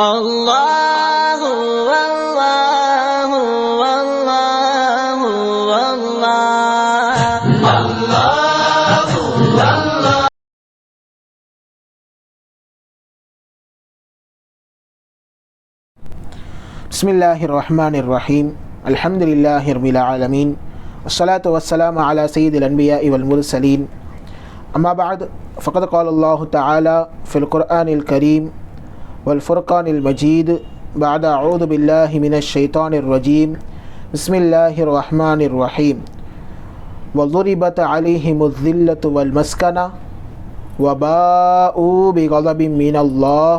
الله والله والله والله بسم الله الرحمن الرحيم الحمد لله رب العالمين والصلاة والسلام على سيد الأنبياء والمرسلين أما بعد فقد قال الله تعالى في القرآن الكريم والفرقان المجيد. بعد أعوذ بالله من الشيطان الرجيم. بسم الله الرحمن الرحيم. وضربت عليهم الذلة والمسكنة وباءوا بغضب من الله.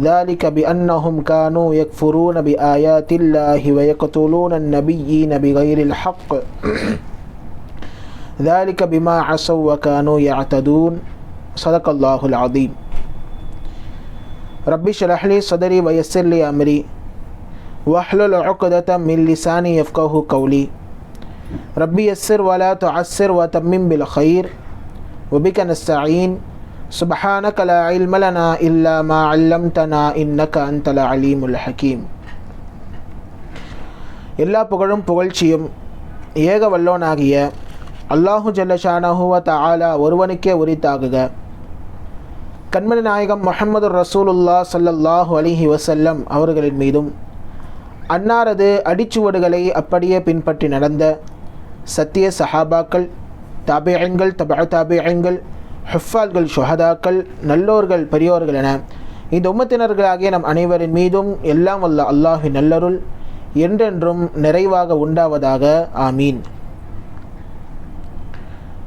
ذلك بأنهم كانوا يكفرون بآيات الله ويقتلون النبيين بغير الحق. ذلك بما عصوا وكانوا يعتدون. صدق الله العظيم. رب اشرح لي صدري ويسر لي أمري واحلل عقدة من لساني يفقه قولي ربي يسر ولا تعسر وتمم بالخير وبك نستعين سبحانك لا علم لنا إلا ما علمتنا إنك أنت العليم الحكيم எல்லா புகழும் புகழ்ச்சியும் ஏக வல்லோனாகிய அல்லாஹு ஜல்லஷானஹுவ தஆலா ஒருவனுக்கே உரித்தாகுக கண்மணி நாயகம் முகமது ரசூலுல்லா சல்லல்லாஹு அலிஹி வசல்லம் அவர்களின் மீதும் அன்னாரது அடிச்சுவடுகளை அப்படியே பின்பற்றி நடந்த சத்திய சஹாபாக்கள் தாபியங்கள் தப தாபியங்கள் ஹுஃபால்கள் ஷுஹதாக்கள் நல்லோர்கள் பெரியோர்கள் என இந்த உம்மத்தினர்களாகிய நம் அனைவரின் மீதும் எல்லாம் வல்ல அல்லாஹி நல்லருள் என்றென்றும் நிறைவாக உண்டாவதாக. ஆமீன்.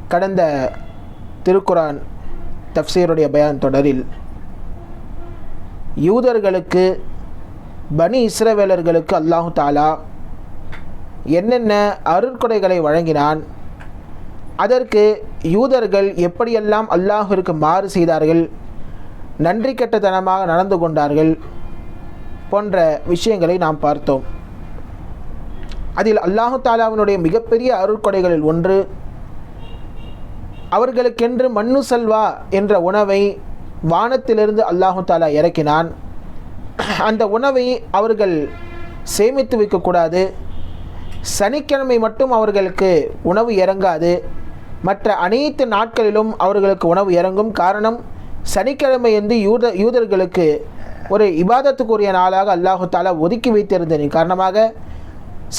கடந்த திருக்குரான் தப்சீருடைய பயான் தொடரில் யூதர்களுக்கு பனி இஸ்ரவேலர்களுக்கு அல்லாஹு தாலா என்னென்ன அருட்கொடைகளை வழங்கினான் அதற்கு யூதர்கள் எப்படியெல்லாம் அல்லாஹிற்கு மாறு செய்தார்கள் நன்றி கெட்டத்தனமாக நடந்து கொண்டார்கள் போன்ற விஷயங்களை நாம் பார்த்தோம். அதில் அல்லாஹு தாலாவினுடைய மிகப்பெரிய அருட்கொடைகளில் ஒன்று அவர்களுக்கென்று மண்ணு சல்வா என்ற உணவை வானத்திலிருந்து அல்லாஹு தாலா இறக்கினான். அந்த உணவை அவர்கள் சேமித்து வைக்கக்கூடாது. சனிக்கிழமை மட்டும் அவர்களுக்கு உணவு இறங்காது. மற்ற அனைத்து நாட்களிலும் அவர்களுக்கு உணவு இறங்கும் காரணம் சனிக்கிழமை வந்து யூத யூதர்களுக்கு ஒரு இபாதத்துக்குரிய நாளாக அல்லாஹு தாலா ஒதுக்கி வைத்திருந்ததின் காரணமாக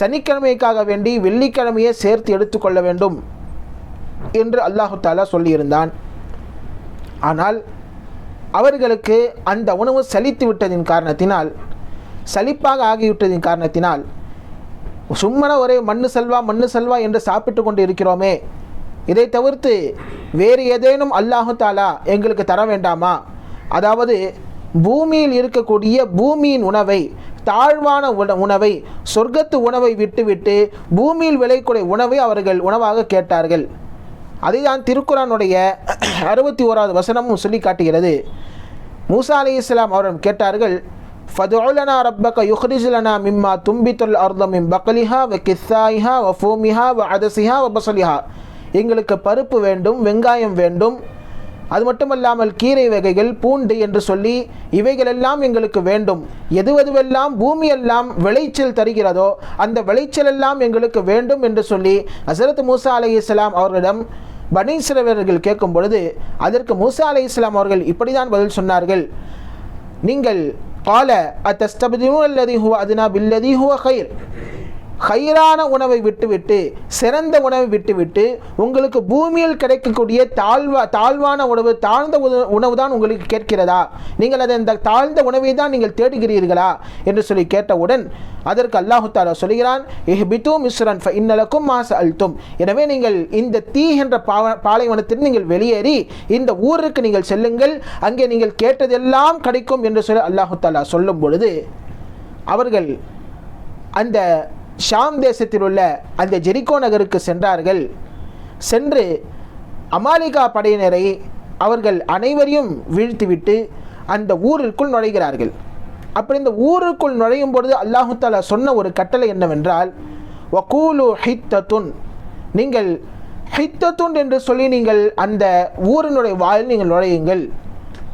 சனிக்கிழமைக்காக வேண்டி வெள்ளிக்கிழமையை சேர்த்து எடுத்துக்கொள்ள வேண்டும். என்று அல்லாஹு தாலா சொல்லியிருந்தான். ஆனால் அவர்களுக்கு அந்த உணவு சலித்து விட்டதின் காரணத்தினால் சலிப்பாக ஆகிவிட்டதின் காரணத்தினால் சும்மன ஒரே மண்ணு செல்வா மண்ணு செல்வா என்று சாப்பிட்டு கொண்டு இருக்கிறோமே. இதை தவிர்த்து வேறு ஏதேனும் அல்லாஹு தாலா எங்களுக்கு தர வேண்டாமா? அதாவது பூமியில் இருக்கக்கூடிய பூமியின் உணவை தாழ்வான உண உணவை சொர்க்கத்து உணவை விட்டுவிட்டு பூமியில் விளைக்கூடிய உணவை அவர்கள் உணவாக கேட்டார்கள். அதுதான் திருக்குறானுடைய அறுபத்தி ஓராவது வசனமும் சொல்லி காட்டுகிறது. மூசா அலி இஸ்லாம் அவரிடம் கேட்டார்கள் ஃபதுலனா ரப்பக யுஹ்ரிஜ்லனா மிம்மா தும்பித்துல் அர்தம் மிம் பக்கலிஹா வ கிஸ்ஸாயிஹா வ ஃபூமிஹா வ அதசிஹா வ பசலிஹா. எங்களுக்கு பருப்பு வேண்டும் வெங்காயம் வேண்டும் அது மட்டுமல்லாமல் கீரை வகைகள் பூண்டு என்று சொல்லி இவைகளெல்லாம் எங்களுக்கு வேண்டும். எது எதுவெல்லாம் பூமியெல்லாம் விளைச்சல் தருகிறதோ அந்த விளைச்சல் எல்லாம் எங்களுக்கு வேண்டும் என்று சொல்லி ஹசரத் மூசா அலி இஸ்லாம் அவர்களிடம் பனீஸ்வரவர்கள் கேட்கும் பொழுது அதற்கு மூசா அலி இஸ்லாம் அவர்கள் இப்படிதான் பதில் சொன்னார்கள். நீங்கள் கால அத்தஸ்தபதினு அல்லதி ஹுவ அதுனா பில்லதி ஹுவ ஹைர் ஹைரான உணவை விட்டுவிட்டு சிறந்த உணவை விட்டுவிட்டு உங்களுக்கு பூமியில் கிடைக்கக்கூடிய தாழ்வா தாழ்வான உணவு தாழ்ந்த உணவு தான் உங்களுக்கு கேட்கிறதா? நீங்கள் அதை அந்த தாழ்ந்த உணவை தான் நீங்கள் தேடுகிறீர்களா? என்று சொல்லி கேட்டவுடன் அதற்கு அல்லாஹு தாலா சொல்கிறான் பித்து மிஸ்ரன் இன்னலக்கும் மாச அல்தும் எனவே நீங்கள் இந்த தீ என்ற பா பாலைவனத்தில் நீங்கள் வெளியேறி இந்த ஊருக்கு நீங்கள் செல்லுங்கள் அங்கே நீங்கள் கேட்டதெல்லாம் கிடைக்கும் என்று சொல்லி அல்லாஹு தாலா சொல்லும் பொழுது அவர்கள் அந்த ஷாம் தேசத்தில் உள்ள அந்த ஜெரிகோ நகருக்கு சென்றார்கள். சென்று அமாலிகா படையினரை அவர்கள் அனைவரையும் வீழ்த்திவிட்டு அந்த ஊருக்குள் நுழைகிறார்கள். அப்படி இந்த ஊருக்குள் நுழையும் பொழுது அல்லாஹு தாலா சொன்ன ஒரு கட்டளை என்னவென்றால் வக்கூலு ஹித்தத்துன் நீங்கள் ஹித்தத்துன் என்று சொல்லி நீங்கள் அந்த ஊரினுடைய வாயில் நீங்கள் நுழையுங்கள்.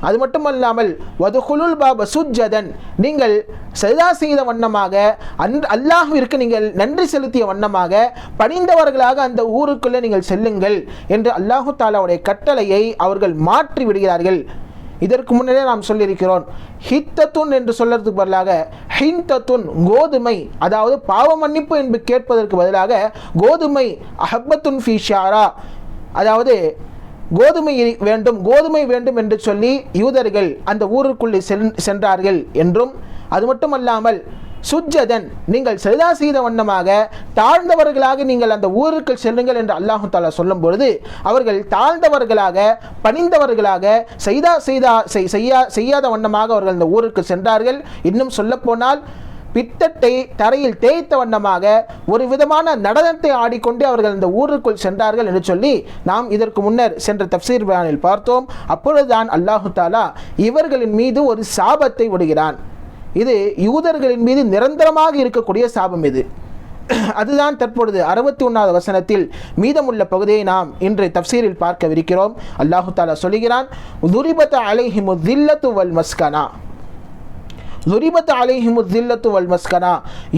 அது மட்டுமல்லாமல் வதுகுலுல் பாப சுஜதன் நீங்கள் சஜதா செய்த வண்ணமாக அன் அல்லாஹ்விற்கு நீங்கள் நன்றி செலுத்திய வண்ணமாக பணிந்தவர்களாக அந்த ஊருக்குள்ளே நீங்கள் செல்லுங்கள் என்று அல்லாஹு தாலாவுடைய கட்டளையை அவர்கள் மாற்றி விடுகிறார்கள். இதற்கு முன்னரே நாம் சொல்லியிருக்கிறோம் ஹித்தத்துன் என்று சொல்றதுக்கு பதிலாக ஹிந்தத்துன் கோதுமை அதாவது பாவ மன்னிப்பு என்று கேட்பதற்கு பதிலாக கோதுமை அஹப்பத்துன் ஃபி ஷாரா அதாவது கோதுமை வேண்டும் கோதுமை வேண்டும் என்று சொல்லி யூதர்கள் அந்த ஊருக்குள்ளே சென்- சென்றார்கள் என்றும் அது மட்டுமல்லாமல் சுஜதன் நீங்கள் செய்தா செய்த வண்ணமாக தாழ்ந்தவர்களாக நீங்கள் அந்த ஊருக்கு செல்லுங்கள் என்று அல்லாஹு தாலா சொல்லும் பொழுது அவர்கள் தாழ்ந்தவர்களாக பணிந்தவர்களாக செய்தா செய்தா செய்- செய்யா செய்யாத வண்ணமாக அவர்கள் அந்த ஊருக்கு சென்றார்கள். இன்னும் சொல்லப்போனால் பித்தட்டை தரையில் தேய்த்த வண்ணமாக ஒரு விதமான நடனத்தை ஆடிக்கொண்டு அவர்கள் அந்த ஊருக்குள் சென்றார்கள் என்று சொல்லி நாம் இதற்கு முன்னர் சென்ற தப்சீர் பயானில் பார்த்தோம். அப்பொழுதுதான் அல்லாஹு தாலா இவர்களின் மீது ஒரு சாபத்தை விடுகிறான். இது யூதர்களின் மீது நிரந்தரமாக இருக்கக்கூடிய சாபம் இது. அதுதான் தற்பொழுது அறுபத்தி ஒன்றாவது வசனத்தில் மீதமுள்ள பகுதியை நாம் இன்று தப்சீரில் பார்க்கவிருக்கிறோம். அல்லாஹு தாலா சொல்லுகிறான் துரிபத்த அலைஹிமு தில்லத்து வல் மஸ்கனா. துரிபத் அலைஹிமு ஜில்லத்து வல் மஸ்கனா.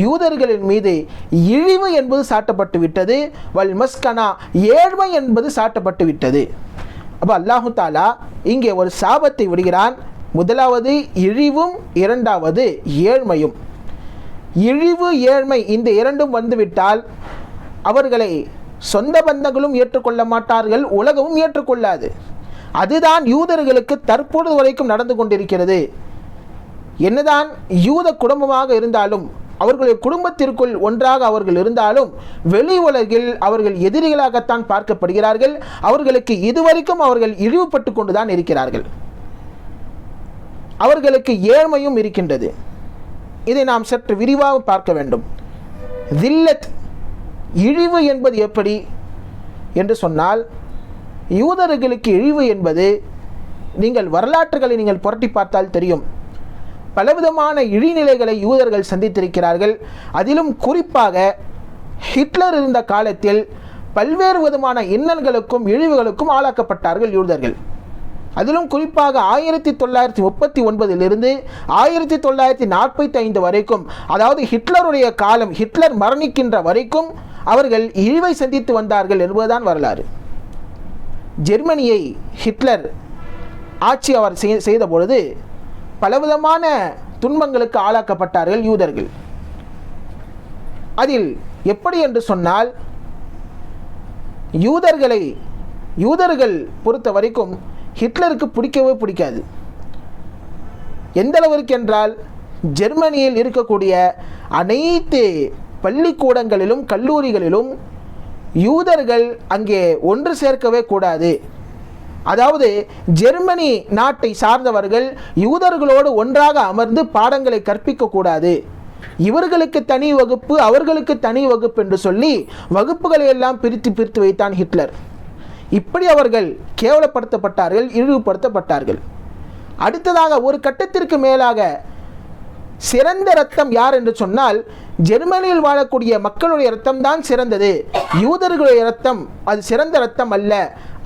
யூதர்களின் மீது இழிவு என்பது சாட்டப்பட்டு விட்டது. வல் மஸ்கனா ஏழ்மை என்பது சாட்டப்பட்டு விட்டது. அப்போ அல்லாஹு தாலா இங்கே ஒரு சாபத்தை விடுகிறான். முதலாவது இழிவும் இரண்டாவது ஏழ்மையும். இழிவு ஏழ்மை இந்த இரண்டும் வந்துவிட்டால் அவர்களை சொந்த பந்தங்களும் ஏற்றுக்கொள்ள மாட்டார்கள் உலகமும் ஏற்றுக்கொள்ளாது. அதுதான் யூதர்களுக்கு தற்பொழுது வரைக்கும் நடந்து கொண்டிருக்கிறது. என்னதான் யூத குடும்பமாக இருந்தாலும் அவர்களுடைய குடும்பத்திற்குள் ஒன்றாக அவர்கள் இருந்தாலும் வெளி உலகில் அவர்கள் எதிரிகளாகத்தான் பார்க்கப்படுகிறார்கள். அவர்களுக்கு இதுவரைக்கும் அவர்கள் இழிவுபட்டு கொண்டுதான் இருக்கிறார்கள். அவர்களுக்கு ஏழ்மையும் இருக்கின்றது. இதை நாம் சற்று விரிவாக பார்க்க வேண்டும். தில்லத் இழிவு என்பது எப்படி? என்று சொன்னால் யூதர்களுக்கு இழிவு என்பது நீங்கள் வரலாற்றுகளை நீங்கள் புரட்டி பார்த்தால் தெரியும். பலவிதமான இழிநிலைகளை யூதர்கள் சந்தித்திருக்கிறார்கள். அதிலும் குறிப்பாக ஹிட்லர் இருந்த காலத்தில் பல்வேறு விதமான இன்னல்களுக்கும் இழிவுகளுக்கும் ஆளாக்கப்பட்டார்கள் யூதர்கள். அதிலும் குறிப்பாக ஆயிரத்தி தொள்ளாயிரத்தி முப்பத்தி ஒன்பதிலிருந்து ஆயிரத்தி தொள்ளாயிரத்தி நாற்பத்தி ஐந்து வரைக்கும் அதாவது ஹிட்லருடைய காலம் ஹிட்லர் மரணிக்கின்ற வரைக்கும் அவர்கள் இழிவை சந்தித்து வந்தார்கள் என்பதுதான் வரலாறு. ஜெர்மனியை ஹிட்லர் ஆட்சி அவர் செய்- செய்த பொழுது பலவிதமான துன்பங்களுக்கு ஆளாக்கப்பட்டார்கள் யூதர்கள். அதில் எப்படி என்று சொன்னால் யூதர்களை யூதர்கள் பொறுத்த வரைக்கும் ஹிட்லருக்கு பிடிக்கவே பிடிக்காது. எந்த அளவிற்கு என்றால் ஜெர்மனியில் இருக்கக்கூடிய அனைத்து பள்ளிக்கூடங்களிலும் கல்லூரிகளிலும் யூதர்கள் அங்கே ஒன்று சேர்க்கவே கூடாது. அதாவது ஜெர்மனி நாட்டை சார்ந்தவர்கள் யூதர்களோடு ஒன்றாக அமர்ந்து பாடங்களை கற்பிக்க கூடாது. இவர்களுக்கு தனி வகுப்பு அவர்களுக்கு தனி வகுப்பு என்று சொல்லி வகுப்புகளை எல்லாம் பிரித்து பிரித்து வைத்தான் ஹிட்லர். இப்படி அவர்கள் கேவலப்படுத்தப்பட்டார்கள் இழிவுபடுத்தப்பட்டார்கள். அடுத்ததாக ஒரு கட்டத்திற்கு மேலாக சிறந்த ரத்தம் யார் என்று சொன்னால் ஜெர்மனியில் வாழக்கூடிய மக்களுடைய ரத்தம் தான் சிறந்தது. யூதர்களுடைய ரத்தம் அது சிறந்த ரத்தம் அல்ல.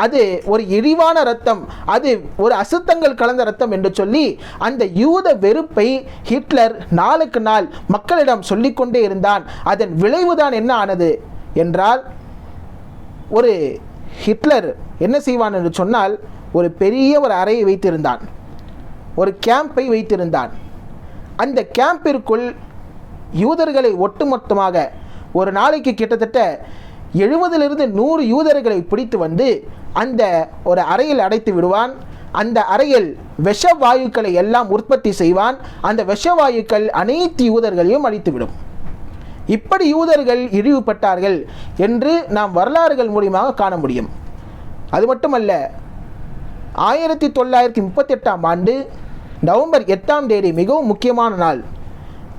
அது ஒரு இழிவான ரத்தம் அது ஒரு அசுத்தங்கள் கலந்த ரத்தம் என்று சொல்லி அந்த யூத வெறுப்பை ஹிட்லர் நாளுக்கு நாள் மக்களிடம் சொல்லிக்கொண்டே இருந்தான். அதன் விளைவுதான் என்ன ஆனது என்றால் ஒரு ஹிட்லர் என்ன செய்வான் என்று சொன்னால் ஒரு பெரிய ஒரு அறையை வைத்திருந்தான். ஒரு கேம்பை வைத்திருந்தான். அந்த கேம்பிற்குள் யூதர்களை ஒட்டுமொத்தமாக ஒரு நாளைக்கு கிட்டத்தட்ட எழுபதிலிருந்து நூறு யூதர்களை பிடித்து வந்து அந்த ஒரு அறையில் அடைத்து விடுவான். அந்த அறையில் விஷ வாயுக்களை எல்லாம் உற்பத்தி செய்வான். அந்த விஷ வாயுக்கள் அனைத்து யூதர்களையும் அழித்துவிடும். இப்படி யூதர்கள் இழிவுபட்டார்கள் என்று நாம் வரலாறுகள் மூலியமாக காண முடியும். அது மட்டுமல்ல ஆயிரத்தி தொள்ளாயிரத்தி முப்பத்தெட்டாம் ஆண்டு நவம்பர் எட்டாம் தேதி மிகவும் முக்கியமான நாள்.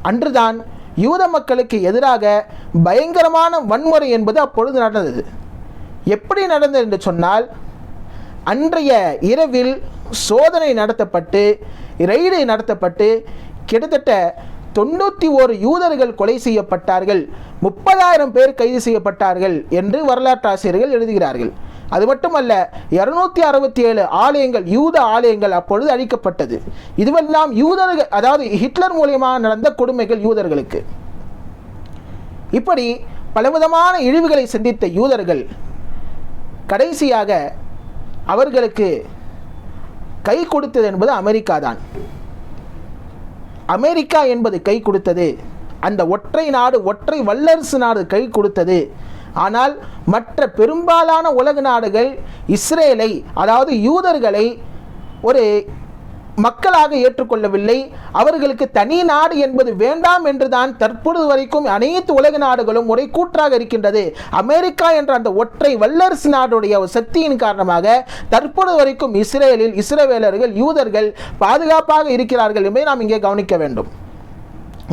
அன்றுதான் யூத மக்களுக்கு எதிராக பயங்கரமான வன்முறை என்பது அப்பொழுது நடந்தது. எப்படி நடந்தது என்று சொன்னால் அன்றைய இரவில் சோதனை நடத்தப்பட்டு ரெய்டு நடத்தப்பட்டு கிட்டத்தட்ட தொண்ணூற்றி ஓரு யூதர்கள் கொலை செய்யப்பட்டார்கள். முப்பதாயிரம் பேர் கைது செய்யப்பட்டார்கள் என்று வரலாற்றாசிரியர்கள் எழுதுகிறார்கள். அது மட்டுமல்ல இருநூத்தி அறுபத்தி ஏழு ஆலயங்கள் யூத ஆலயங்கள் அப்பொழுது அழிக்கப்பட்டது. இதுவெல்லாம் யூதர்கள் அதாவது ஹிட்லர் மூலியமாக நடந்த கொடுமைகள் யூதர்களுக்கு. இப்படி பலவிதமான இழிவுகளை சந்தித்த யூதர்கள் கடைசியாக அவர்களுக்கு கை கொடுத்தது என்பது அமெரிக்கா தான் அமெரிக்கா என்பது கை கொடுத்தது அந்த ஒற்றை நாடு ஒற்றை வல்லரசு நாடு கை கொடுத்தது ஆனால் மற்ற பெரும்பாலான உலக நாடுகள் இஸ்ரேலை அதாவது யூதர்களை ஒரு மக்களாக ஏற்றுக்கொள்ளவில்லை. அவர்களுக்கு தனி நாடு என்பது வேண்டாம் என்றுதான் தற்பொழுது வரைக்கும் அனைத்து உலக நாடுகளும் ஒரே கூற்றாக இருக்கின்றது. அமெரிக்கா என்ற அந்த ஒற்றை வல்லரசு நாடுடைய ஒரு சக்தியின் காரணமாக தற்பொழுது வரைக்கும் இஸ்ரேலில் இஸ்ரேவேலர்கள் யூதர்கள் பாதுகாப்பாக இருக்கிறார்கள் என்பதை நாம் இங்கே கவனிக்க வேண்டும்.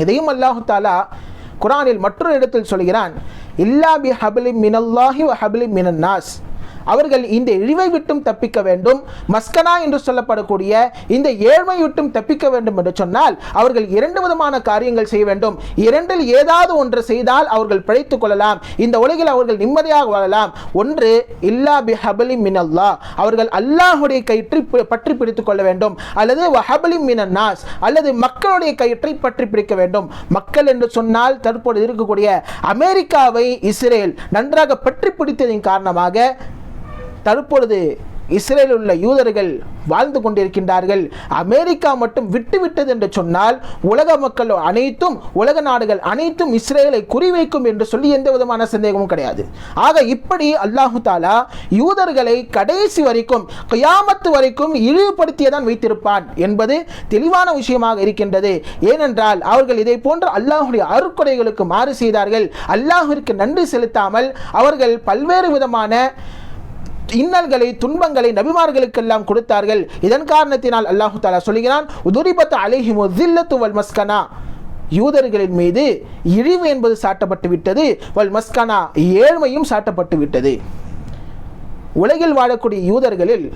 இதையும் அல்லாஹு தாலா குரானில் மற்றொரு இடத்தில் சொல்கிறான். இல்லா பி ஹபிலி மினல்லாஹி வ ஹபிலி மினன் நாஸ் அவர்கள் இந்த இழிவை விட்டும் தப்பிக்க வேண்டும். மஸ்கனா என்று சொல்லப்படக்கூடிய இந்த ஏழ்மை விட்டும் தப்பிக்க வேண்டும் என்று சொன்னால் அவர்கள் இரண்டு விதமான காரியங்கள் செய்ய வேண்டும். இரண்டில் ஏதாவது ஒன்று செய்தால் அவர்கள் பிழைத்துக் கொள்ளலாம். இந்த உலகில் அவர்கள் நிம்மதியாக வாழலாம். ஒன்று இல்லா பி ஹபலி மினல்லா. அவர்கள் அல்லாஹுடைய கயிற்றை பற்றி பிடித்துக் கொள்ள வேண்டும். அல்லது வஹபலி மினன்னாஸ். அல்லது மக்களுடைய கயிற்றை பற்றி பிடிக்க வேண்டும். மக்கள் என்று சொன்னால் தற்போது இருக்கக்கூடிய அமெரிக்காவை இஸ்ரேல் நன்றாக பற்றி பிடித்ததின் காரணமாக தற்பொழுது இஸ்ரேலில் உள்ள யூதர்கள் வாழ்ந்து கொண்டிருக்கின்றார்கள். அமெரிக்கா மட்டும் விட்டுவிட்டது என்று சொன்னால் உலக மக்கள் அனைத்தும் உலக நாடுகள் அனைத்தும் இஸ்ரேலை குறிவைக்கும் என்று சொல்லி எந்த விதமான சந்தேகமும் கிடையாது. ஆக இப்படி அல்லாஹு தாலா யூதர்களை கடைசி வரைக்கும் கியாமத்து வரைக்கும் இழிவுபடுத்தியதான் வைத்திருப்பான் என்பது தெளிவான விஷயமாக இருக்கின்றது. ஏனென்றால் அவர்கள் இதை போன்ற அல்லாஹுடைய அருக்குறைகளுக்கு மாறு செய்தார்கள். அல்லாஹிற்கு நன்றி செலுத்தாமல் அவர்கள் பல்வேறு விதமான இன்னல்களை துன்பங்களை நபிமார்களுக்கெல்லாம் கொடுத்தார்கள். இதன் காரணத்தினால் அல்லாஹு தாலா சொல்கிறான் உதுரிபத் அலைஹிமு ஜில்லத்து வல் மஸ்கனா யூதர்களின் மீது இழிவு என்பது சாட்டப்பட்டு விட்டது வல் மஸ்கனா ஏழ்மையும் சாட்டப்பட்டு விட்டது. உலகில் வாழக்கூடிய யூதர்களில்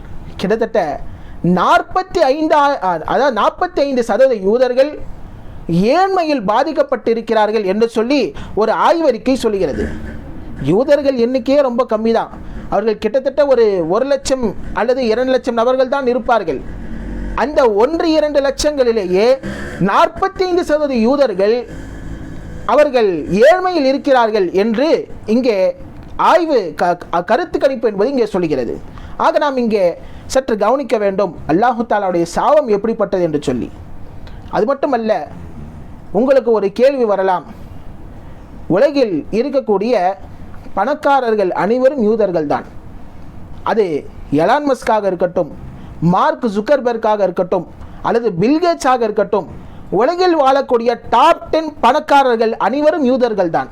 கிட்டத்தட்ட நாற்பத்தி ஐந்து அதாவது நாற்பத்தி ஐந்து சதவீத யூதர்கள் ஏழ்மையில் பாதிக்கப்பட்டிருக்கிறார்கள் என்று சொல்லி ஒரு ஆய்வறிக்கை சொல்கிறது யூதர்கள் எண்ணிக்கையே ரொம்ப கம்மி தான் அவர்கள் கிட்டத்தட்ட ஒரு ஒரு லட்சம் அல்லது இரண்டு லட்சம் நபர்கள் தான் இருப்பார்கள். அந்த ஒன்று இரண்டு லட்சங்களிலேயே நாற்பத்தைந்து சதவீத யூதர்கள் அவர்கள் ஏழ்மையில் இருக்கிறார்கள் என்று இங்கே ஆய்வு க க- கருத்து கணிப்பு என்பது இங்கே சொல்கிறது. ஆக நாம் இங்கே சற்று கவனிக்க வேண்டும். அல்லாஹு தாலாவுடைய சாபம் எப்படிப்பட்டது என்று சொல்லி. அது மட்டுமல்ல உங்களுக்கு ஒரு கேள்வி வரலாம். உலகில் இருக்கக்கூடிய பணக்காரர்கள் அனைவரும் யூதர்கள் தான் அது எலான் மஸ்காக இருக்கட்டும் மார்க் ஜுக்கர்பர்க்காக இருக்கட்டும் அல்லது பில்கேட்ஸாக இருக்கட்டும் உலகில் வாழக்கூடிய டாப் டென் பணக்காரர்கள் அனைவரும் யூதர்கள் தான்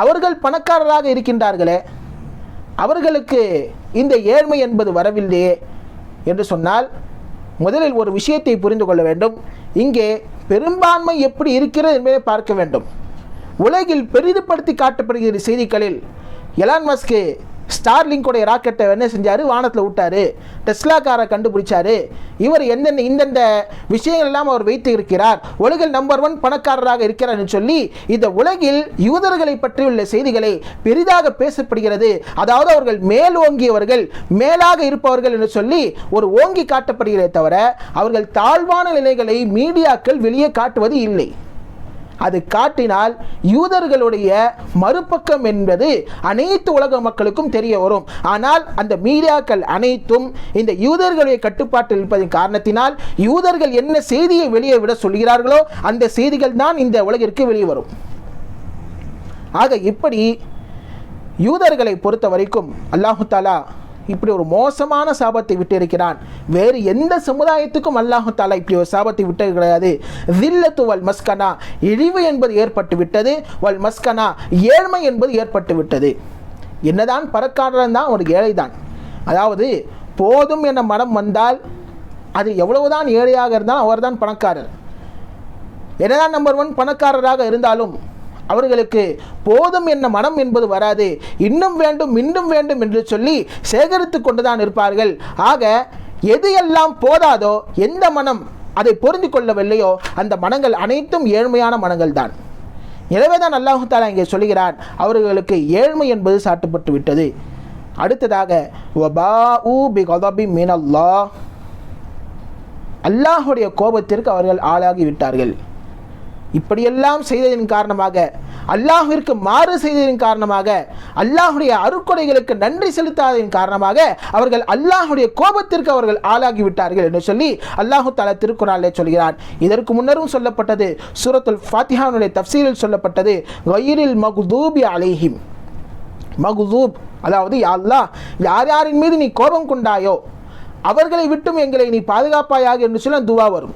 அவர்கள் பணக்காரராக இருக்கின்றார்களே அவர்களுக்கு இந்த ஏழ்மை என்பது வரவில்லையே என்று சொன்னால் முதலில் ஒரு விஷயத்தை புரிந்து கொள்ள வேண்டும். இங்கே பெரும்பான்மை எப்படி இருக்கிறது என்பதை பார்க்க வேண்டும். உலகில் பெரிதுபடுத்தி காட்டப்படுகிற செய்திகளில் எலான் மஸ்க்கு ஸ்டார்லிங்கோடைய ராக்கெட்டை என்ன செஞ்சார்? வானத்தில் விட்டாரு. டெஸ்லாக்காரை கண்டுபிடிச்சார் கண்டுபிடிச்சாரு. இவர் எந்தெந்த இந்தந்த விஷயங்கள் எல்லாம் அவர் வைத்து இருக்கிறார். உலகில் நம்பர் ஒன் பணக்காரராக இருக்கிறார் என்று சொல்லி இந்த உலகில் யூதர்களை பற்றியுள்ள செய்திகளை பெரிதாக பேசப்படுகிறது. அதாவது அவர்கள் மேல் ஓங்கியவர்கள் மேலாக இருப்பவர்கள் என்று சொல்லி ஒரு ஓங்கி காட்டப்படுகிறதே தவிர அவர்கள் தாழ்வான நிலைகளை மீடியாக்கள் வெளியே காட்டுவது இல்லை. அது காட்டினால் யூதர்களுடைய மறுபக்கம் என்பது அனைத்து உலக மக்களுக்கும் தெரிய வரும். ஆனால் அந்த மீடியாக்கள் அனைத்தும் இந்த யூதர்களுடைய கட்டுப்பாட்டில் இருப்பதன் காரணத்தினால் யூதர்கள் என்ன செய்தியை வெளியே விட சொல்கிறார்களோ அந்த செய்திகள் தான் இந்த உலகிற்கு வெளியே வரும். ஆக இப்படி யூதர்களை பொறுத்த வரைக்கும் அல்லாஹு தாலா இப்படி ஒரு மோசமான சாபத்தை விட்டு இருக்கிறான் வேறு எந்த சமுதாயத்துக்கும் அல்லாஹு தாலா இப்படி ஒரு சாபத்தை விட்டது கிடையாது. தில்லத்து வல் மஸ்கனா இழிவு என்பது ஏற்பட்டு விட்டது. வல் மஸ்கனா ஏழ்மை என்பது ஏற்பட்டு விட்டது. என்னதான் பறக்காரன் தான் ஒரு ஏழை தான். அதாவது போதும் என மனம் வந்தால் அது எவ்வளவுதான் ஏழையாக இருந்தால் அவர்தான் பணக்காரர். என்னதான் நம்பர் ஒன் பணக்காரராக இருந்தாலும் அவர்களுக்கு போதும் என்ன மனம் என்பது வராது. இன்னும் வேண்டும் இன்னும் வேண்டும் என்று சொல்லி சேகரித்து கொண்டுதான் இருப்பார்கள். ஆக எது எல்லாம் போதாதோ எந்த மனம் அதை பொருந்தி கொள்ளவில்லையோ அந்த மனங்கள் அனைத்தும் ஏழ்மையான மனங்கள் தான் எனவே தான் அல்லாஹு தாலா இங்கே சொல்கிறான் அவர்களுக்கு ஏழ்மை என்பது சாட்டப்பட்டு விட்டது. அடுத்ததாக வபாஉ பி கதபி மினல்லாஹ். அல்லாஹுடைய கோபத்திற்கு அவர்கள் ஆளாகி விட்டார்கள். இப்படியெல்லாம் செய்ததின் காரணமாக அல்லாஹிற்கு மாறு செய்ததின் காரணமாக அல்லாஹுடைய அருக்கொடைகளுக்கு நன்றி செலுத்தாததின் காரணமாக அவர்கள் அல்லாஹுடைய கோபத்திற்கு அவர்கள் ஆளாகி விட்டார்கள் என்று சொல்லி அல்லாஹு தாலா திருக்குறாலே சொல்கிறான். இதற்கு முன்னரும் சொல்லப்பட்டது சூரத்துல் ஃபாத்திஹானுடைய தப்சீலில் சொல்லப்பட்டது வயிறில் மகுதூபி அலேஹிம். மகுதூப் அதாவது யா அல்லாஹ் யார் யாரின் மீது நீ கோபம் கொண்டாயோ அவர்களை விட்டும் எங்களை நீ பாதுகாப்பாயாக என்று சொல்ல துவா வரும்.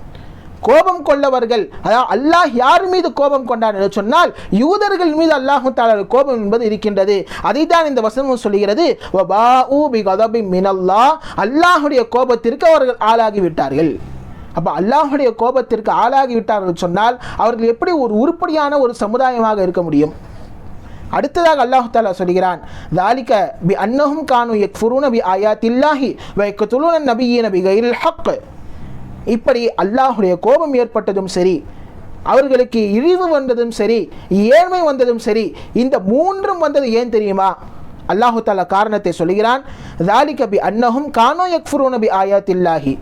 கோபம் கொள்ளவர்கள் அதாவது அல்லாஹ் யார் மீது கோபம் கொண்டான் என்று சொன்னால் யூதர்கள் மீது அல்லாஹு தாலா கோபம் என்பது இருக்கின்றது. அதைத்தான் இந்த வசனம் சொல்கிறது வபாஉ பி அல்லாஹுடைய கோபத்திற்கு அவர்கள் ஆளாகி விட்டார்கள். அப்போ அல்லாஹுடைய கோபத்திற்கு ஆளாகி விட்டார்கள் சொன்னால் அவர்கள் எப்படி ஒரு உருப்படியான ஒரு சமுதாயமாக இருக்க முடியும்? அடுத்ததாக அல்லாஹு தாலா சொல்கிறான் தாலிக்க பி அன்னஹும் கானு யக்ஃபுரூன பி ஆயாத்தில்லாஹி வைக்க துலுன நபியீன பி கைரில் ஹக்கு இப்படி அல்லாஹுடைய கோபம் ஏற்பட்டதும் சரி அவர்களுக்கு இழிவு வந்ததும் சரி ஏழ்மை வந்ததும் சரி இந்த மூன்றும் வந்தது ஏன் தெரியுமா? அல்லாஹு தாலா காரணத்தை சொல்கிறான் தாலிக பி அன்னஹும் கானோ யக்ஃபுரோ நபி ஆயாத்தில்லாஹி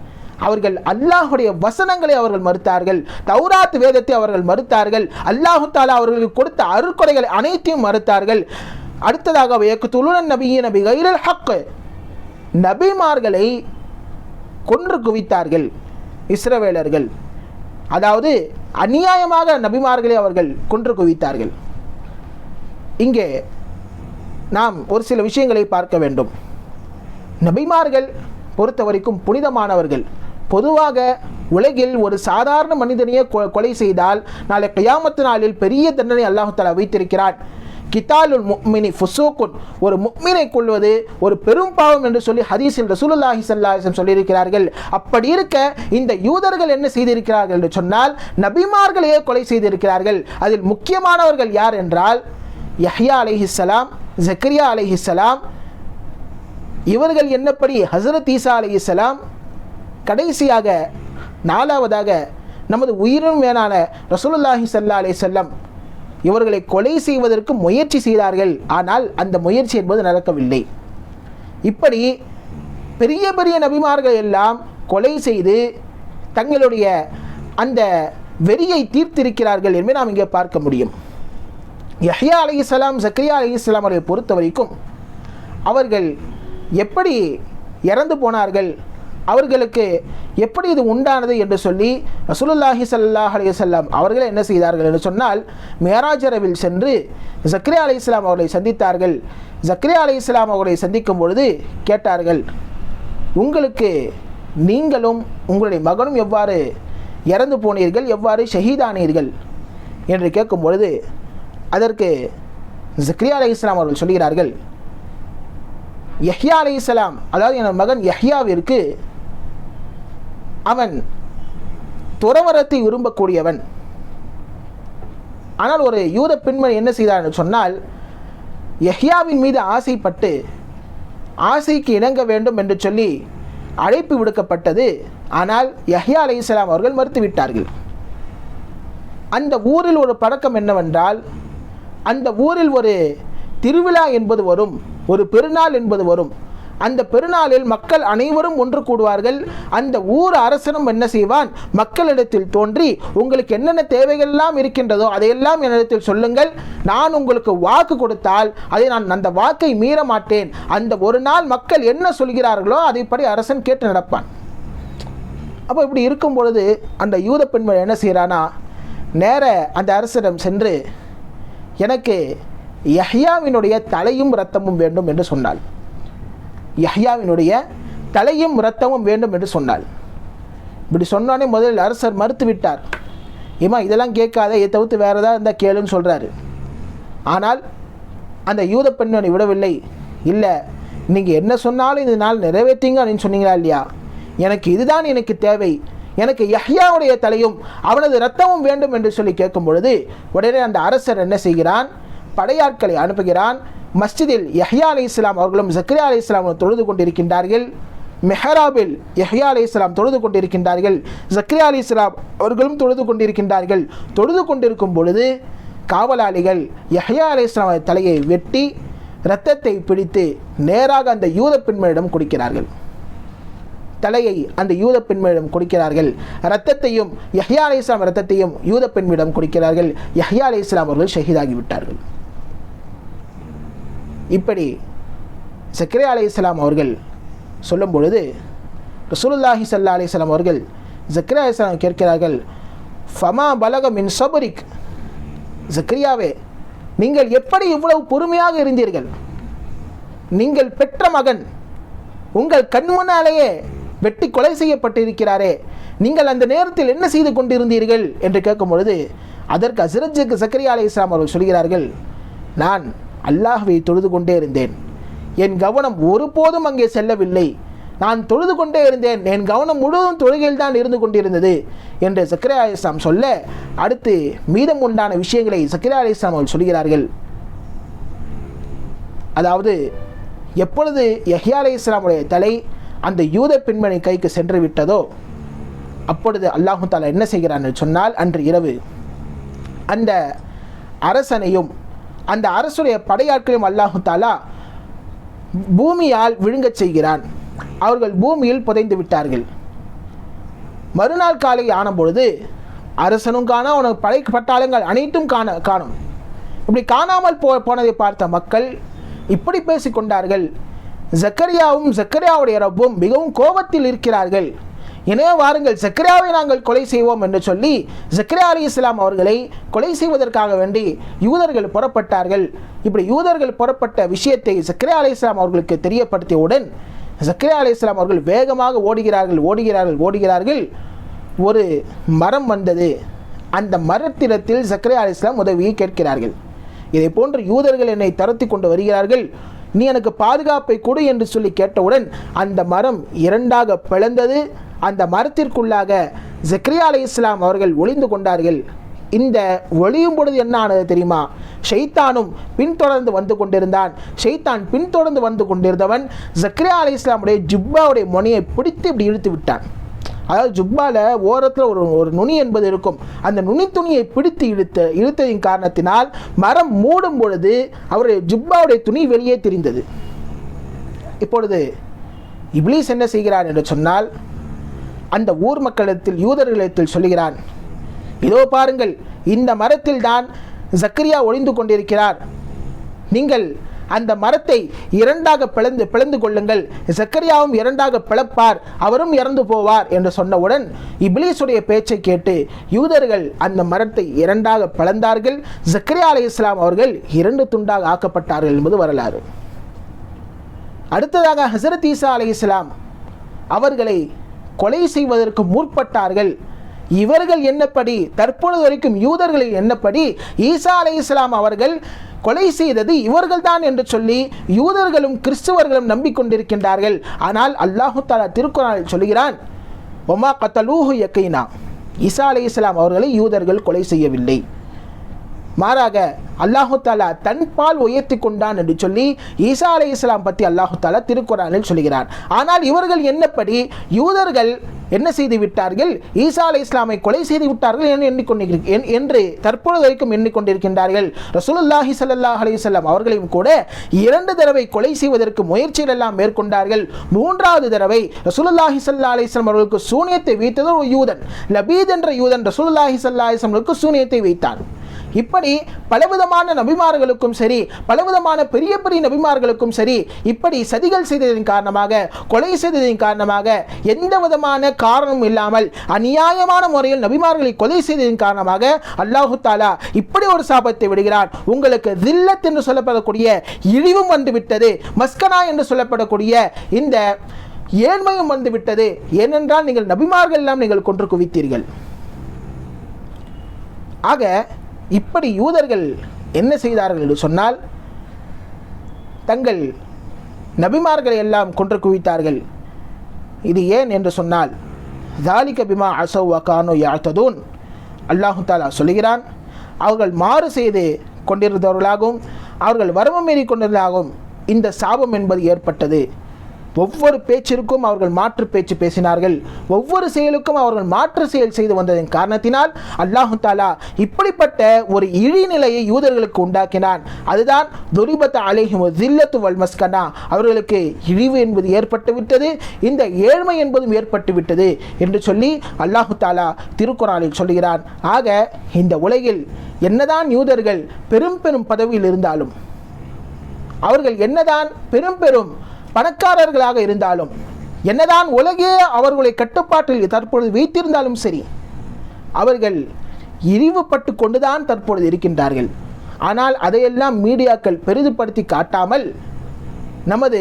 அவர்கள் அல்லாஹுடைய வசனங்களை அவர்கள் மறுத்தார்கள் தௌராத் வேதத்தை அவர்கள் மறுத்தார்கள் அல்லாஹு தாலா அவர்களுக்கு கொடுத்த அருட்கொடைகளை அனைத்தையும் மறுத்தார்கள். அடுத்ததாக துளுன நபிய நபி கைரல் ஹக்கு நபிமார்களை கொன்று குவித்தார்கள். இஸ்ரவேலர்கள். அதாவது அநியாயமாக நபிமார்களை அவர்கள் கொன்று குவித்தார்கள். இங்கே நாம் ஒரு சில விஷயங்களை பார்க்க வேண்டும். நபிமார்கள் பொறுத்த வரைக்கும் புனிதமானவர்கள். பொதுவாக உலகில் ஒரு சாதாரண மனிதனையே கொ- கொலை செய்தால் நாளை கியாமத்து நாளில் பெரிய தண்டனை அல்லாஹு வைத்திருக்கிறான். கிதாலுல் முக்மினி ஃபுசூக்குன். ஒரு முக்மினை கொள்வது ஒரு பெரும் பாவம் என்று சொல்லி ஹதீஸில் ரசூலுல்லாஹி சல்லாஹிசம் சொல்லியிருக்கிறார்கள். அப்படி இருக்க இந்த யூதர்கள் என்ன செய்திருக்கிறார்கள் என்று சொன்னால் நபிமார்களையே கொலை செய்திருக்கிறார்கள். அதில் முக்கியமானவர்கள் யார் என்றால் யஹ்யா அலிஹிஸ்லாம் ஜக்கரியா அலிஹிஸ்லாம் இவர்கள் என்னப்படி ஹசரத் ஈசா அலைஹிஸ்ஸலாம் கடைசியாக நாலாவதாக நமது உயிரும் மேலான ரசூலுல்லாஹி சல்லா அலி செல்லம் இவர்களை கொலை செய்வதற்கு முயற்சி செய்தார்கள். ஆனால் அந்த முயற்சி என்பது நடக்கவில்லை. இப்படி பெரிய பெரிய நபிமார்கள் எல்லாம் கொலை செய்து தங்களுடைய அந்த வெறியை தீர்த்திருக்கிறார்கள் என்று நாம் இங்கே பார்க்க முடியும். யஹ்யா அலி இஸ்லாம் சக்ரியா அலி இஸ்லாம் அவரை பொறுத்த வரைக்கும் அவர்கள் எப்படி இறந்து போனார்கள்? அவர்களுக்கு எப்படி இது உண்டானது என்று சொல்லி ரசூலுல்லாஹி சல்லாஹ் அலைஹி வஸல்லம் அவர்கள் என்ன செய்தார்கள் என்று சொன்னால் மேராஜரவில் சென்று ஜக்ரியா அலைஹிஸ்ஸலாம் அவர்களை சந்தித்தார்கள். ஜக்ரியா அலைஹிஸ்ஸலாம் அவர்களை சந்திக்கும் பொழுது கேட்டார்கள் உங்களுக்கு நீங்களும் உங்களுடைய மகனும் எவ்வாறு இறந்து போனீர்கள்? எவ்வாறு ஷஹீதானீர்கள்? என்று கேட்கும் பொழுது அதற்கு ஜக்ரியா இஸ்லாம் அவர்கள் சொல்கிறார்கள் யஹ்யா அலைஹிஸ்ஸலாம் அதாவது என் மகன் யஹ்யாவிற்கு அவன் துறவரத்தை விரும்பக்கூடியவன். ஆனால் ஒரு யூத பெண்மணி என்ன செய்தார் என்று சொன்னால் யஹ்யாவின் மீது ஆசைப்பட்டு ஆசைக்கு இணங்க வேண்டும் என்று சொல்லி அழைப்பு விடுக்கப்பட்டது. ஆனால் யஹ்யா அலைஹிஸ்ஸலாம் அவர்கள் மறுத்துவிட்டார்கள். அந்த ஊரில் ஒரு பழக்கம் என்னவென்றால் அந்த ஊரில் ஒரு திருவிழா என்பது வரும் ஒரு பெருநாள் என்பது வரும். அந்த பெருநாளில் மக்கள் அனைவரும் ஒன்று கூடுவார்கள். அந்த ஊர் அரசனும் என்ன செய்வான்? மக்களிடத்தில் தோன்றி உங்களுக்கு என்னென்ன தேவைகள் எல்லாம் இருக்கின்றதோ அதையெல்லாம் என்னிடத்தில் சொல்லுங்கள். நான் உங்களுக்கு வாக்கு கொடுத்தால் அதை நான் அந்த வாக்கை மீற மாட்டேன். அந்த ஒரு நாள் மக்கள் என்ன சொல்கிறார்களோ அதைப்படி அரசன் கேட்டு நடப்பான். அப்போ இப்படி இருக்கும் பொழுது அந்த யூத பெண்மணி என்ன செய்கிறானா நேர அந்த அரசரிடம் சென்று எனக்கு யஹ்யாவினுடைய தலையும் ரத்தமும் வேண்டும் என்று சொன்னாள். யஹ்யாவினுடைய தலையும் இரத்தமும் வேண்டும் என்று சொன்னாள். இப்படி சொன்னோடனே முதலில் அரசர் மறுத்து விட்டார். ஏமா இதெல்லாம் கேட்காத இதை தவிர்த்து வேறு ஏதாவது இருந்தால் கேளுன்னு சொல்கிறாரு ஆனால் அந்த யூத பெண்ணை விடவில்லை. இல்லை நீங்கள் என்ன சொன்னாலும் இந்த நாள் நிறைவேற்றீங்க அப்படின்னு சொன்னீங்களா இல்லையா? எனக்கு இதுதான் எனக்கு தேவை. எனக்கு யஹ்யாவுடைய தலையும் அவனது இரத்தமும் வேண்டும் என்று சொல்லி கேட்கும் பொழுது உடனே அந்த அரசர் என்ன செய்கிறான்? படையாட்களை அனுப்புகிறான். மஸ்ஜிதில் யஹ்யா அலி இஸ்லாம் அவர்களும் ஜக்ரியா அலி இஸ்லாம் தொழுது கொண்டிருக்கின்றார்கள். மெஹராபில் யஹ்யா அலி இஸ்லாம் தொழுது கொண்டிருக்கின்றார்கள். ஜக்ரியா அலி இஸ்லாம் அவர்களும் தொழுது கொண்டிருக்கின்றார்கள். தொழுது கொண்டிருக்கும் பொழுது காவலாளிகள் யஹ்யா அலி இஸ்லாம் தலையை வெட்டி இரத்தத்தை பிடித்து நேராக அந்த யூத பெண்மணியிடம் கொடுக்கிறார்கள். தலையை அந்த யூத பெண்மையிடம் கொடுக்கிறார்கள். ரத்தத்தையும் யஹ்யா அலி இஸ்லாம் ரத்தத்தையும் யூத பெண்மிடம் கொடுக்கிறார்கள். யஹ்யா அலி இஸ்லாம் அவர்கள் ஷஹீதாகிவிட்டார்கள் இப்படி சக்கரே அலி இஸ்லாம் அவர்கள் சொல்லும் பொழுது ரசூலுல்லாஹி சல்லா அலிஸ்லாம் அவர்கள் ஜக்கரியா அலிஸ்லாம் கேட்கிறார்கள் ஃபமா பலக மின் சபரிக்? ஜக்ரியாவே நீங்கள் எப்படி இவ்வளவு பொறுமையாக இருந்தீர்கள்? நீங்கள் பெற்ற மகன் உங்கள் கண்முன்னாலேயே வெட்டி கொலை செய்யப்பட்டிருக்கிறாரே நீங்கள் அந்த நேரத்தில் என்ன செய்து கொண்டிருந்தீர்கள்? என்று கேட்கும் பொழுது அதற்கு அசிரஜுக்கு சக்கரியா அலி இஸ்லாம் அவர்கள் சொல்கிறார்கள் நான் அல்லாஹ்வை தொழுது கொண்டே இருந்தேன். என் கவனம் ஒருபோதும் அங்கே செல்லவில்லை. நான் தொழுது கொண்டே இருந்தேன். என் கவனம் முழுவதும் தொழுகையில் தான் இருந்து கொண்டிருந்தது என்று சக்கரே அலி இஸ்லாம் சொல்ல அடுத்து மீதம் உண்டான விஷயங்களை சக்கரே அலி இஸ்லாம் அவர்கள் சொல்கிறார்கள். அதாவது எப்பொழுது யஹ்யா அலி இஸ்லாமுடைய தலை அந்த யூத பெண்மணி கைக்கு சென்று விட்டதோ அப்பொழுது அல்லாஹு தாலா என்ன செய்கிறான் என்று சொன்னால் அன்று இரவு அந்த அரசனையும் அந்த அரசுடைய படையாட்களையும் அல்லாஹு தாலா பூமியால் விழுங்கச் செய்கிறான். அவர்கள் பூமியில் புதைந்து விட்டார்கள். மறுநாள் காலை ஆன பொழுது அரசனும் காண அவனுக்கு படை பட்டாளங்கள் அனைத்தும் காண காணும். இப்படி காணாமல் போ போனதை பார்த்த மக்கள் இப்படி பேசிக்கொண்டார்கள் ஜக்கரியாவும் ஜக்கரியாவுடைய ரப்பும் மிகவும் கோபத்தில் இருக்கிறார்கள். எனவே வாருங்கள் ஜக்கரியாவை நாங்கள் கொலை செய்வோம் என்று சொல்லி ஜக்கரியா அலி இஸ்லாம் அவர்களை கொலை செய்வதற்காக வேண்டி யூதர்கள் புறப்பட்டார்கள். இப்படி யூதர்கள் புறப்பட்ட விஷயத்தை ஜக்கரியா அலி இஸ்லாம் அவர்களுக்கு தெரியப்படுத்தியவுடன் ஜக்கரியா அலி இஸ்லாம் அவர்கள் வேகமாக ஓடுகிறார்கள் ஓடுகிறார்கள் ஓடுகிறார்கள். ஒரு மரம் வந்தது. அந்த மரத்திடத்தில் ஜக்கரியா அலி இஸ்லாம் உதவியை கேட்கிறார்கள். இதை போன்று யூதர்கள் என்னை தரத்தி கொண்டு வருகிறார்கள். நீ எனக்கு பாதுகாப்பை கொடு என்று சொல்லி கேட்டவுடன் அந்த மரம் இரண்டாக பிளந்தது. அந்த மரத்திற்குள்ளாக ஜக்ரியா அலி இஸ்லாம் அவர்கள் ஒளிந்து கொண்டார்கள். இந்த ஒளியும் பொழுது என்ன ஆனது தெரியுமா? ஷைத்தானும் பின்தொடர்ந்து வந்து கொண்டிருந்தான். ஷைத்தான் பின்தொடர்ந்து வந்து கொண்டிருந்தவன் ஜக்ரியா அலி இஸ்லாமுடைய ஜுப்பாவுடைய முனையை பிடித்து இப்படி இழுத்து விட்டான். அதாவது ஜுப்பாவில் ஓரத்தில் ஒரு ஒரு நுனி என்பது இருக்கும். அந்த நுனி துணியை பிடித்து இழுத்த இழுத்ததின் காரணத்தினால் மரம் மூடும் பொழுது அவருடைய ஜுப்பாவுடைய துணி வெளியே தெரிந்தது. இப்பொழுது இப்ளீஸ் என்ன செய்கிறார் என்று சொன்னால் அந்த ஊர் மக்களிடத்தில் யூதர்களிடத்தில் சொல்லுகிறான் இதோ பாருங்கள் இந்த மரத்தில் தான் ஜக்கரியா ஒளிந்து கொண்டிருக்கிறார். நீங்கள் அந்த மரத்தை இரண்டாக பிளந்து பிளந்து கொள்ளுங்கள். சக்கரியாவும் இரண்டாக பிளப்பார் அவரும் இறந்து போவார் என்று சொன்னவுடன் இப்லீஸுடைய பேச்சை கேட்டு யூதர்கள் அந்த மரத்தை இரண்டாக பிளந்தார்கள். ஜக்கரியா அலி இஸ்லாம் அவர்கள் இரண்டு துண்டாக ஆக்கப்பட்டார்கள் என்பது வரலாறு. அடுத்ததாக ஹசரத் ஈசா அலி இஸ்லாம் அவர்களை கொலை செய்வதற்கு முற்பட்டார்கள். இவர்கள் என்னப்படி? தற்பொழுது வரைக்கும் யூதர்களில் என்னப்படி? ஈசா அலை இஸ்லாம் அவர்கள் கொலை செய்தது இவர்கள்தான் என்று சொல்லி யூதர்களும் கிறிஸ்துவர்களும் நம்பிக்கொண்டிருக்கின்றார்கள். ஆனால் அல்லாஹு தாலா திருக்குறள் சொல்கிறான் ஒமா கத்தலூஹு யக்கைனா. ஈசா அலை இஸ்லாம் அவர்களை யூதர்கள் கொலை செய்யவில்லை. மாறாக அல்லாஹு தாலா தன் பால் உயர்த்தி கொண்டான் என்று சொல்லி ஈசா அலை இஸ்லாம் பற்றி அல்லாஹு தாலா திருக்குறானில் சொல்கிறார் ஆனால் இவர்கள் என்னப்படி யூதர்கள் என்ன செய்து விட்டார்கள்? ஈசா அலை இஸ்லாமை கொலை செய்து விட்டார்கள் என்று எண்ணிக்கொண்டிருக்க என்- என்று தற்பொழுது வரைக்கும் எண்ணிக்கொண்டிருக்கின்றார்கள். ரசூலுல்லாஹி சல்லாஹ் அலிசல்லாம் அவர்களையும் கூட இரண்டு தடவை கொலை செய்வதற்கு முயற்சிகள் எல்லாம் மேற்கொண்டார்கள். மூன்றாவது தடவை ரசூலுல்லாஹி சல்லா அலிஸ்லாம் அவர்களுக்கு சூனியத்தை வைத்தது ஒரு யூதன். லபீத் என்ற யூதன் ரசூலுல்லாஹி ஸல்லல்லாஹு அலைஹி சூனியத்தை வைத்தான். இப்படி பலவிதமான நபிமார்களுக்கும் சரி பலவிதமான பெரிய பெரிய நபிமார்களுக்கும் சரி இப்படி சதிகள் செய்ததின் காரணமாக கொலை செய்ததின் காரணமாக எந்த விதமான காரணமும் இல்லாமல் அநியாயமான முறையில் நபிமார்களை கொலை செய்ததின் காரணமாக அல்லாஹு தாலா இப்படி ஒரு சாபத்தை விடுகிறான். உங்களுக்கு தில்லத் என்று சொல்லப்படக்கூடிய இழிவும் வந்து விட்டது மஸ்கனா என்று சொல்லப்படக்கூடிய இந்த ஏழ்மையும் வந்து விட்டது ஏனென்றால் நீங்கள் நபிமார்கள் எல்லாம் நீங்கள் கொன்று குவித்தீர்கள். ஆக இப்படி யூதர்கள் என்ன செய்தார்கள் என்று சொன்னால் தங்கள் நபிமார்களை எல்லாம் கொன்று குவித்தார்கள். இது ஏன் என்று சொன்னால் தாலிக பிமா அசௌ அகானோ யாழ்த்ததூன் அல்லாஹு தாலா சொல்கிறான் அவர்கள் மாறு செய்து கொண்டிருந்தவர்களாகவும் அவர்கள் வரம்பு மீறி கொண்டிருந்தாகவும் இந்த சாபம் என்பது ஏற்பட்டது. ஒவ்வொரு பேச்சிற்கும் அவர்கள் மாற்று பேச்சு பேசினார்கள். ஒவ்வொரு செயலுக்கும் அவர்கள் மாற்று செயல் செய்து வந்ததன் காரணத்தினால் அல்லாஹு தாலா இப்படிப்பட்ட ஒரு இழிநிலையை யூதர்களுக்கு உண்டாக்கினான். அதுதான் துரிபத்த அலேஹிம் ஜில்லத்து வல்மஸ்கனா அவர்களுக்கு இழிவு என்பது ஏற்பட்டு விட்டது இந்த ஏழ்மை என்பதும் ஏற்பட்டுவிட்டது என்று சொல்லி அல்லாஹு தாலா திருக்குறானில் சொல்கிறான் ஆக இந்த உலகில் என்னதான் யூதர்கள் பெரும் பெரும் பதவியில் இருந்தாலும் அவர்கள் என்னதான் பெரும் பெரும் பணக்காரர்களாக இருந்தாலும் என்னதான் உலகே அவர்களை கட்டுப்பாட்டில் தற்பொழுது வைத்திருந்தாலும் சரி அவர்கள் இழிவுபட்டு கொண்டுதான் தற்பொழுது இருக்கின்றார்கள். ஆனால் அதையெல்லாம் மீடியாக்கள் பெரிதுபடுத்தி காட்டாமல் நமது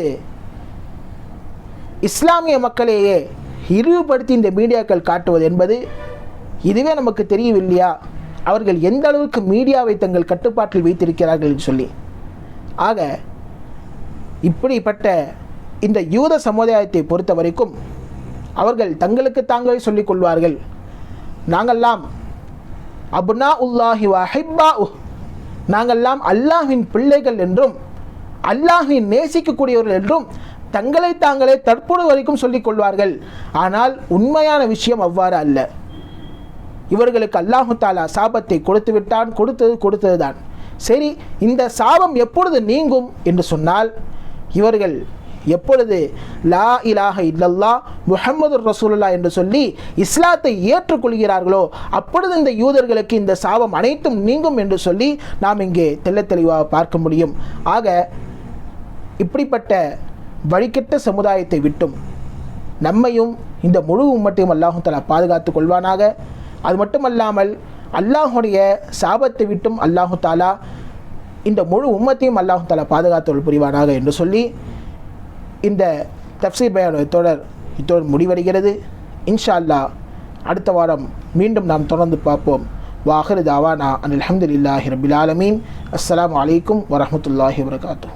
இஸ்லாமிய மக்களையே இழிவுபடுத்தி இந்த மீடியாக்கள் காட்டுவது என்பது இதுவே நமக்கு தெரியவில்லையா? அவர்கள் எந்த அளவுக்கு மீடியாவை தங்கள் கட்டுப்பாட்டில் வைத்திருக்கிறார்கள் சொல்லி. ஆக இப்படிப்பட்ட இந்த யூத சமுதாயத்தை பொறுத்த வரைக்கும் அவர்கள் தங்களுக்கு தாங்களே சொல்லிக் கொள்வார்கள். நாங்கள்லாம் அப்னா உல்லாஹி வஹிப்பா நாங்கள்லாம் அல்லாஹின் பிள்ளைகள் என்றும் அல்லாஹின் நேசிக்கக்கூடியவர்கள் என்றும் தங்களை தாங்களே தற்போது வரைக்கும் சொல்லிக் கொள்வார்கள். ஆனால் உண்மையான விஷயம் அவ்வாறு அல்ல. இவர்களுக்கு அல்லாஹு தாலா சாபத்தை கொடுத்து விட்டான் கொடுத்தது கொடுத்ததுதான். சரி இந்த சாபம் எப்பொழுது நீங்கும் என்று சொன்னால் இவர்கள் எப்பொழுது லா இலாக இல்லல்லா முஹம்மது ரசூலுல்லா என்று சொல்லி இஸ்லாத்தை ஏற்றுக்கொள்கிறார்களோ அப்பொழுது இந்த யூதர்களுக்கு இந்த சாபம் அனைத்தும் நீங்கும் என்று சொல்லி நாம் இங்கே தெள்ளத் தெளிவாக பார்க்க முடியும். ஆக இப்படிப்பட்ட வழிகெட்ட சமுதாயத்தை விட்டும் நம்மையும் இந்த முழு உம்மட்டையும் அல்லாஹு தலா பாதுகாத்து கொள்வானாக. அது மட்டுமல்லாமல் அல்லாஹுடைய சாபத்தை விட்டும் அல்லாஹு தாலா இந்த முழு உம்மத்தையும் அல்லாஹு தாலா பாதுகாத்தல் புரிவானாக என்று சொல்லி இந்த தப்சீர் பயான தொடர் இத்தோடு முடிவடைகிறது. இன்ஷா அல்லாஹ் அடுத்த வாரம் மீண்டும் நாம் தொடர்ந்து பார்ப்போம். வாஹிரு தாவானா அன் அலமதுல்லாஹி ரபில் ஆலமீன். அஸ்லாம் வலைக்கம் வரமத்துல்லாஹி வரகாத்தூ